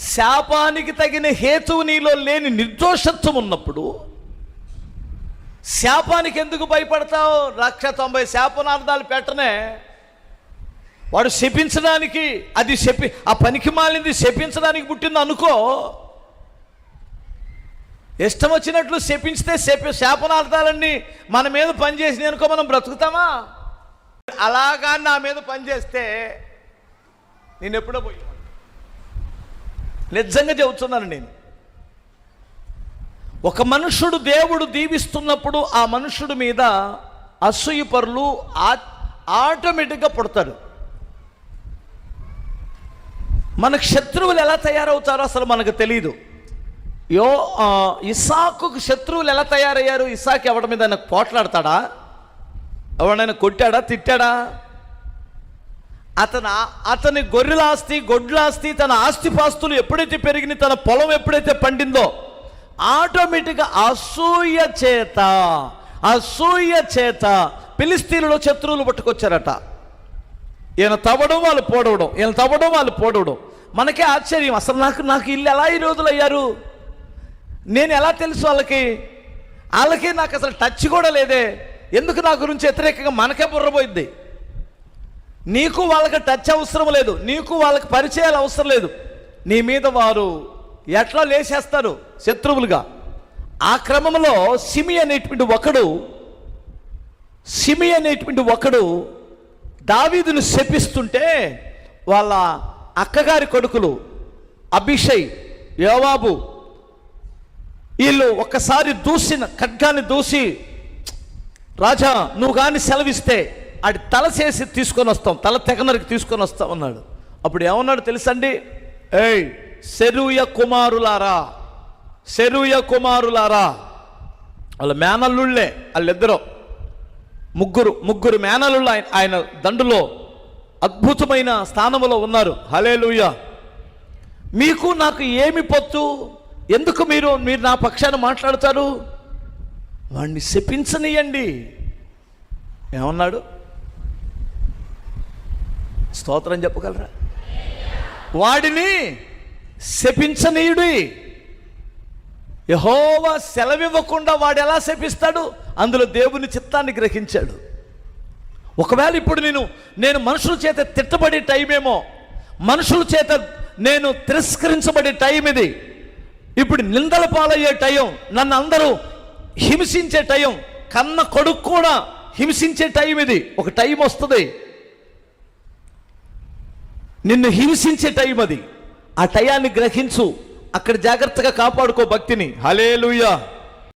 శాపానికి తగిన హేతువు నీలో లేని నిర్దోషత్వం ఉన్నప్పుడు శాపానికి ఎందుకు భయపడతావు? లక్ష తొంభై శాపనార్థాలు పెట్టనే. వాడు శపించడానికి అది శపి ఆ పనికి మాలింది శపించడానికి పుట్టింది అనుకో. ఇష్టం వచ్చినట్లు శపించితే శపి శాపనార్థాలన్నీ మన మీద పనిచేసింది అనుకో మనం బ్రతుకుతామా? అలాగా నా మీద పనిచేస్తే నేను ఎప్పుడో పోయి నిజంగా చెబుతున్నాను నేను. ఒక మనుషుడు దేవుడు దీవిస్తున్నప్పుడు ఆ మనుషుడి మీద అసూయ పరులు ఆటోమేటిక్గా పుడతారు. మనకు శత్రువులు ఎలా తయారవుతారో అసలు మనకు తెలియదు యో ఇసాకు శత్రువులు ఎలా తయారయ్యారు? ఇసాక్ ఎవడి మీద పోట్లాడతాడా? ఎవడైనా కొట్టాడా? తిట్టాడా? అతను అతని గొర్రెలాస్తి గొడ్లాస్తి తన ఆస్తిపాస్తులు ఎప్పుడైతే పెరిగిన తన పొలం ఎప్పుడైతే పండిందో ఆటోమేటిక్గా అసూయ చేత అసూయ చేత ఫిలిస్తీన్లో శత్రువులు పట్టుకొచ్చారట. ఈయన తవ్వడం వాళ్ళు పోడవడం ఈయన తవ్వడం వాళ్ళు పోడవడం. మనకే ఆశ్చర్యం అసలు నాకు నాకు ఇల్లు ఎలా ఈ రోజులు అయ్యారు నేను ఎలా తెలుసు వాళ్ళకి? వాళ్ళకి నాకు అసలు టచ్ కూడా లేదే. ఎందుకు నా గురించి వ్యతిరేకంగా మనకే బుర్రపోయింది నీకు వాళ్ళకి టచ్ అవసరం లేదు. నీకు వాళ్ళకి పరిచయాలు అవసరం లేదు. నీ మీద వారు ఎట్లా లేచేస్తారు? శత్రువులుగా. ఆ క్రమంలో సిమి అనేటువంటి ఒకడు సిమి అనేటువంటి ఒకడు దావీదును శపిస్తుంటే వాళ్ళ అక్కగారి కొడుకులు అభిషయ్ యోవాబు వీళ్ళు ఒక్కసారి దూసిన ఖడ్గాన్ని దూసి రాజా నువ్వు కానీ సెలవిస్తే ఆడి తల చేసి తీసుకొని వస్తాం తల తెగనరికి తీసుకొని వస్తాం అన్నాడు. అప్పుడు ఏమన్నాడు తెలుసండి? ఏయ్! శరూయ కుమారులారా శరూయ కుమారులారా. వాళ్ళ మేనల్లుళ్ళే వాళ్ళిద్దరూ. ముగ్గురు ముగ్గురు మేనలుళ్ళు ఆయన ఆయన దండులో అద్భుతమైన స్థానములో ఉన్నారు. హలేలుయ మీకు నాకు ఏమి పొత్తు? ఎందుకు మీరు మీరు నా పక్షాన మాట్లాడతారు? వాడిని శపించనియండి. ఏమన్నాడు? స్తోత్రం చెప్పగలరా? వాడిని శపించనీయుడి. యహోవా సెలవివ్వకుండా వాడు ఎలా శపిస్తాడు? అందులో దేవుని చిత్తాన్ని గ్రహించాడు. ఒకవేళ ఇప్పుడు నేను నేను మనుషుల చేత తిట్టబడే టైమేమో మనుషుల చేత నేను తిరస్కరించబడే టైం ఇది. ఇప్పుడు నిందల పాలయ్యే టైం నన్ను అందరూ హింసించే టైం కన్న కొడుకు కూడా హింసించే టైం ఇది. ఒక టైం వస్తుంది. నిన్ను హింసించే టైం అది. ఆ టయాన్ని గ్రహించు. అక్కడ జాగ్రత్తగా కాపాడుకో భక్తిని. హలేలుయా